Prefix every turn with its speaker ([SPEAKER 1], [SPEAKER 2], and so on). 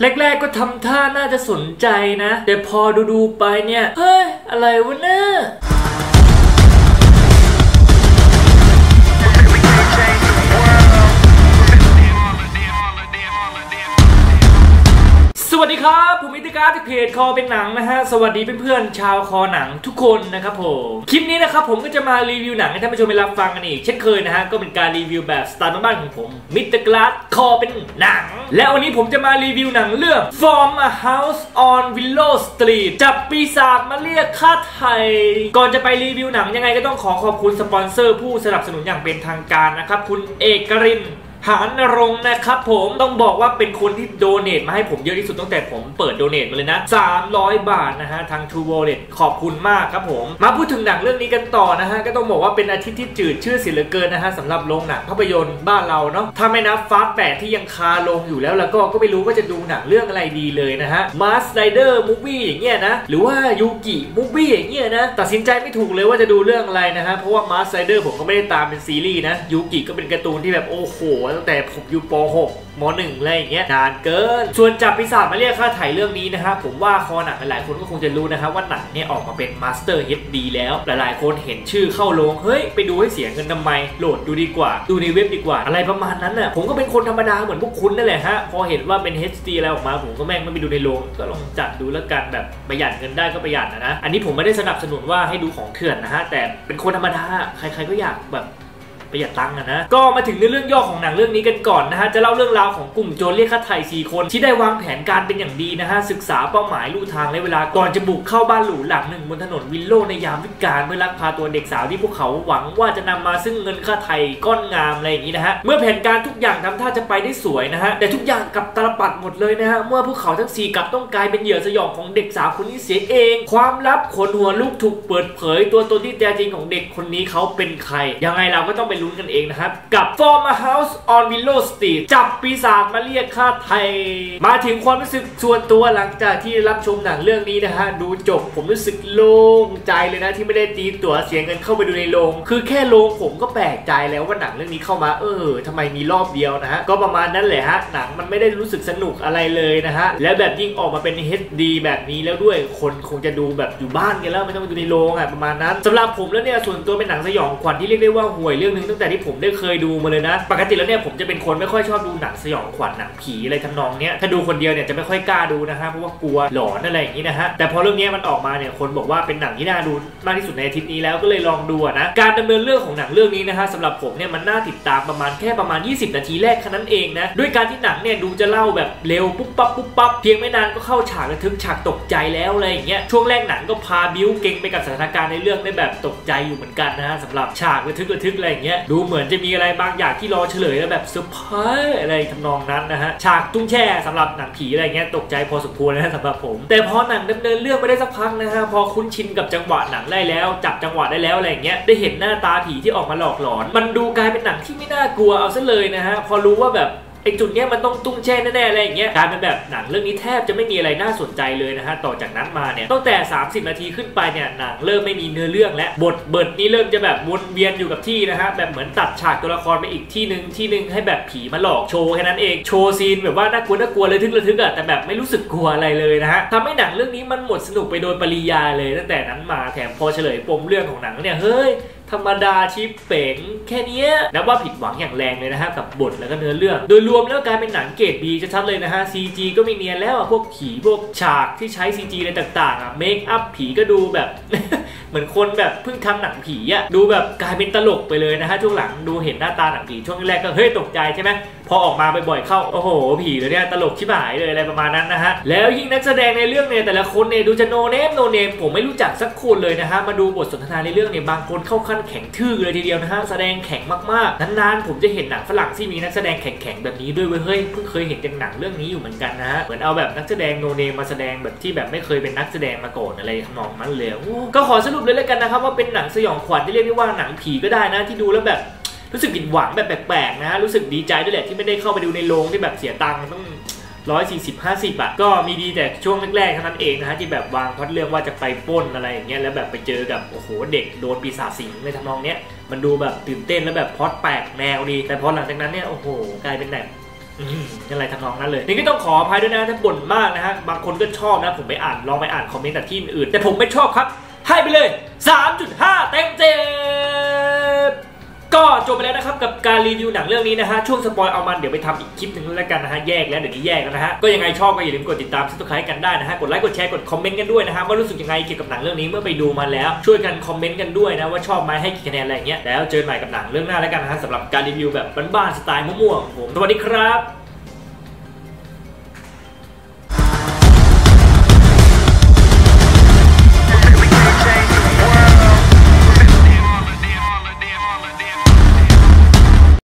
[SPEAKER 1] แรกๆก็ทำท่าน่าจะสนใจนะ แต่พอดูๆไปเนี่ย เฮ้ย อะไรวะเนี่ย ผมอิติการจากเพจคอเป็นหนังนะฮะ สวัสดีเพื่อนๆชาวคอหนังทุกคนนะครับผม คลิปนี้นะครับผมก็จะมารีวิวหนังให้ท่านผู้ชมได้รับฟังกันอีก เช่นเคยนะฮะ ก็เป็นการรีวิวแบบสไตล์บ้านๆของผมมิตรกลาสคอเป็นหนัง และวันนี้ผมจะมารีวิวหนังเรื่อง From a House on Willow Street จับปีศาจมาเรียกค่าไทย ก่อนจะไปรีวิวหนังยังไงก็ต้องขอขอบคุณสปอนเซอร์ผู้สนับสนุนอย่างเป็นทางการนะครับคุณเอกริน หานรงค์นะครับผมต้องบอกว่าเป็นคนที่โดเนทมาให้ผมเยอะที่สุดตั้งแต่ผมเปิดโดเนทมาเลยนะ 300 บาทนะฮะ ทาง True Wallet ขอบคุณมากครับผม มาพูดถึงหนังเรื่องนี้กันต่อนะฮะ ก็ต้องบอกว่าเป็นอาทิตย์ที่จืดชื่อเสียเหลือเกินนะฮะสำหรับโรงหนังภาพยนตร์บ้านเราเนาะถ้าไม่นับฟาสแปดที่ยังคาลงอยู่แล้วแล้วก็ก็ไม่รู้ว่าจะดูหนังเรื่องอะไรดีเลยนะฮะมาสไ r เดอร์มูฟวี่อย่างเงี้ยนะหรือว่ายูกิมูฟวี่อย่างเงี้ยนะตัดสินใจไม่ถูกเลยว่าจะดูเรื่องอะไรนะฮะเพราะว่ามาสไ r เดอร์ผมก็ไม่ได้ตามเป็นซีรีส์นะยูกิก็เป็นการ์ตูนที่แบบโอ้โหตั้งแต่ผมอยู่ป .6 ม .1 อะไรอย่างเงี้ยนานเกิน ส่วนจับปีศาจมาเรียกค่าถ่ายเรื่องนี้นะฮะผมว่าคอหนังหลายๆคนก็คงจะรู้นะครับว่าหนังเนี่ยออกมาเป็นมาสเตอร์เฮดดีแล้ว หลายๆ คนเห็นชื่อเข้าโรงเฮ้ย ไปดูให้เสียเงินทำไม โหลดดูดีกว่า ดูในเว็บดีกว่า อะไรประมาณนั้นน่ะผมก็เป็นคนธรรมดาเหมือนพวกคุณนั่นแหละฮะ พอเห็นว่าเป็น HD อะไรออกมา ผมก็แม่งไม่ไปดูในโรงก็ลองจัดดูแล้วกันแบบประหยัดเงินได้ก็ประหยัดนะนะ อันนี้ผมไม่ได้สนับสนุนว่าให้ดูของเถื่อนนะฮะแต่เป็นคนธรรมดาใครๆก็อยากแบบ ประหยัดตังค์นะ ก็มาถึงในเรื่องย่อของหนังเรื่องนี้กันก่อนนะฮะ จะเล่าเรื่องราวของกลุ่มโจรเรียกค่าไถ่4คน ที่ได้วางแผนการเป็นอย่างดีนะฮะ ศึกษาเป้าหมายลู่ทางและเวลาก่อนจะบุกเข้าบ้านหรูหลังหนึ่งบนถนนวิลโลในยามวิกาลเพื่อลักพาตัวเด็กสาวที่พวกเขาหวังว่าจะนำมาซึ่งเงินค่าไถ่ก้อนงามอะไรอย่างนี้นะฮะ เมื่อแผนการทุกอย่างทำท่าจะไปได้สวยนะฮะ แต่ทุกอย่างกลับตาลปัดหมดเลยนะฮะ เมื่อพวกเขาทั้งสี่กลับต้องกลายเป็นเหยื่อสยองของเด็กสาวคนนี้เสียเอง ความลับขนหัวลูกถูกเปิดเผย ตัวตนที่แท้จริงของเด็กคนนี้เขาเป็นใคร ยังไงเราก็ต้องไปลุ้นกันเองนะครับ กับ From a House on Willow Street จับปีศาจมาเรียกค่าไทย มาถึงความรู้สึกส่วนตัวหลังจากที่รับชมหนังเรื่องนี้นะฮะดูจบผมรู้สึกโล่งใจเลยนะที่ไม่ได้ตีตั๋วเสียเงินเข้าไปดูในโรงคือแค่โรงผมก็แปลกใจแล้วว่าหนังเรื่องนี้เข้ามาเออทำไมมีรอบเดียวนะฮะก็ประมาณนั้นแหละฮะหนังมันไม่ได้รู้สึกสนุกอะไรเลยนะฮะแล้วแบบยิ่งออกมาเป็น HD แบบนี้แล้วด้วยคนคงจะดูแบบอยู่บ้านกันแล้วไม่ต้องไปดูในโรงอะประมาณนั้นสำหรับผมแล้วเนี่ยส่วนตัวเป็นหนังสยองขวัญที่เรียกได้ว่าห่วยเรื่องนึงตั้งแต่ที่ผมได้เคยดูมาเลยนะ ปกติแล้วเนี่ยผมจะเป็นคนไม่ค่อยชอบดูหนังสยองขวัญหนังผีอะไรทำนองเนี้ยถ้าดูคนเดียวเนี่ยจะไม่ค่อยกล้าดูนะฮะเพราะว่ากลัวหลอนอะไรอย่างนี้นะฮะแต่พอเรื่องนี้มันออกมาเนี่ยคนบอกว่าเป็นหนังที่น่าดูมากที่สุดในอาทิตย์นี้แล้วก็เลยลองดูนะการดำเนินเรื่องของหนังเรื่องนี้นะฮะสำหรับผมเนี่ยมันน่าติดตามประมาณแค่ประมาณ 20 นาทีแรกแค่นั้นเองนะด้วยการที่หนังเนี่ยดูจะเล่าแบบเร็วปุ๊บปั๊บปุ๊บปั๊บเพียงไม่นานก็เข้าฉากระทึกฉากตกใจแล้วอะไรอย่างเงี้ยช่วงแรกหนังก็พาบิ้วเก่งไปกับสถานการณ์ในเรื่องได้แบบตกใจอยู่เหมือนกันนะฮะสำหรับฉากระทึกระทึกอะไรอย่างเงี้ยดูเหมือนจะมีอะไรบางอย่างที่รอเฉลยแล้วแบบเซอร์ไพรส์อะไรทำนองนั้นนะฮะฉากตุ้งแช่สำหรับหนังผีอะไรเงี้ยตกใจพอสมควรนะฮะสำหรับผม แต่พอหนังดำเนินเรื่องไปได้สักพักนะฮะพอคุ้นชินกับจังหวะหนังได้แล้ว จับจังหวะได้แล้วอะไรเงี้ยได้เห็นหน้าตาผีที่ออกมาหลอกหลอน มันดูกลายเป็นหนังที่ไม่น่ากลัวเอาซะเลยนะฮะพอรู้ว่าแบบ ไอจุดเนี้ยมันต้องตุ้งแช่แน่ๆอะไรอย่างเงี้ยกลายเป็นแบบหนังเรื่องนี้แทบจะไม่มีอะไรน่าสนใจเลยนะฮะต่อจากนั้นมาเนี่ยตั้งแต่ 30 นาทีขึ้นไปเนี่ยหนังเริ่มไม่มีเนื้อเรื่องและบทเบิดนี้เริ่มจะแบบวนเวียนอยู่กับที่นะฮะแบบเหมือนตัดฉากตัวละครไปอีกที่หนึ่งที่หนึ่งให้แบบผีมาหลอกโชว์แค่นั้นเองโชว์ซีนแบบว่าน่ากลัวน่ากลัวเลยทึกระทึกอะแต่แบบไม่รู้สึกกลัวอะไรเลยนะฮะทำให้หนังเรื่องนี้มันหมดสนุกไปโดยปริยายเลยตั้งแต่นั้นมาแถมพอเฉลยปมเรื่องของหนังเนี่ยเฮ้ย ธรรมดาชิปเป๋งแค่นี้นับว่าผิดหวังอย่างแรงเลยนะฮะกับบทแล้วก็เนื้อเรื่อง โดยรวมแล้วกลายเป็นหนังเกรดดีชัดๆเลยนะฮะ CG ก็ไม่เนียนแล้วอะพวกผีพวกฉากที่ใช้ CG อะไรต่างๆอะเมคอัพผีก็ดูแบบเหมือนคนแบบเพิ่งทำหนังผีอะดูแบบกลายเป็นตลกไปเลยนะฮะช่วงหลังดูเห็นหน้าตาหนังผีช่วงแรกก็เฮ้ยตกใจใช่ไหม พอออกมาบ่อยๆเข้า โอ้โห ผีเลยเนี่ยตลกชิบหายเลยอะไรประมาณนั้นนะฮะ แล้วยิ่งนักแสดงในเรื่องเนี่ยแต่ละคนเนี่ยดูจะโนเนมโนเนมผมไม่รู้จักสักคนเลยนะฮะ มาดูบทสนทนาในเรื่องเนี่ยบางคนเข้าขั้นแข็งทื่อเลยทีเดียวนะฮะ แสดงแข็งมากๆ นานๆผมจะเห็นหนังฝรั่งที่มีนักแสดงแข็งๆแบบนี้ด้วยเว้ย เฮ้ย เพิ่งเคยเห็นจากหนังเรื่องนี้อยู่เหมือนกันนะฮะ เหมือนเอาแบบนักแสดงโนเนมมาแสดงแบบที่แบบไม่เคยเป็นนักแสดงมาก่อนอะไรทำนองนั้นเลยก็ขอสรุปเลยแล้วกันนะครับว่าเป็นหนังสยองขวัญที่เรียกได้ว่าหนังผีก็ได้นะที่ดูแล้วแบบ รู้สึกผิดหวังแบบแปลกๆนะ รู้สึกดีใจด้วยแหละที่ไม่ได้เข้าไปดูในโรงที่แบบเสียตังค์ต้องร้อยสี่สิบห้าสิบอะก็มีดีแต่ช่วงแรกๆเท่านั้นเองนะฮะที่แบบวางพล็อดเรื่องว่าจะไปป้นอะไรอย่างเงี้ยแล้วแบบไปเจอกับโอ้โหเด็กโดนปีศาจสิงในทำนองเนี้ยมันดูแบบตื่นเต้นแล้วแบบพอดแปลกแนวดีแต่พอหลังจากนั้นเนี่ยโอ้โหกลายเป็นแบบอืมอะไรทำนองนั้นเลย นี่ก็ต้องขออภัยด้วยนะถ้าบ่นมากนะฮะบางคนก็ชอบนะผมไปอ่านลองไปอ่านคอมเมนต์แต่ที่อื่น แต่ผมไม่ชอบครับให้ไปเลย 3.5 เต็มเต็ม ก็จบไปแล้วนะครับกับการรีวิวหนังเรื่องนี้นะฮะช่วงสปอยเอามันเดี๋ยวไปทำอีกคลิปหนึ่งแล้วกันนะฮะแยกแล้วเดี๋ยวนี้แยกแล้วนะฮะก็ยังไงชอบก็อย่าลืมกดติดตามซับสไครต์กันได้นะฮะกดไลค์กดแชร์กดคอมเมนต์กันด้วยนะฮะว่ารู้สึกยังไงเกี่ยวกับหนังเรื่องนี้เมื่อไปดูมาแล้วช่วยกันคอมเมนต์กันด้วยนะว่าชอบไหมให้กี่คะแนนอะไรอย่างเงี้ยแล้วเจอกันใหม่กับหนังเรื่องหน้าแล้วกันนะฮะสำหรับการรีวิวแบบบ้านๆสไตล์มั่วๆของผมสวัสดีครับ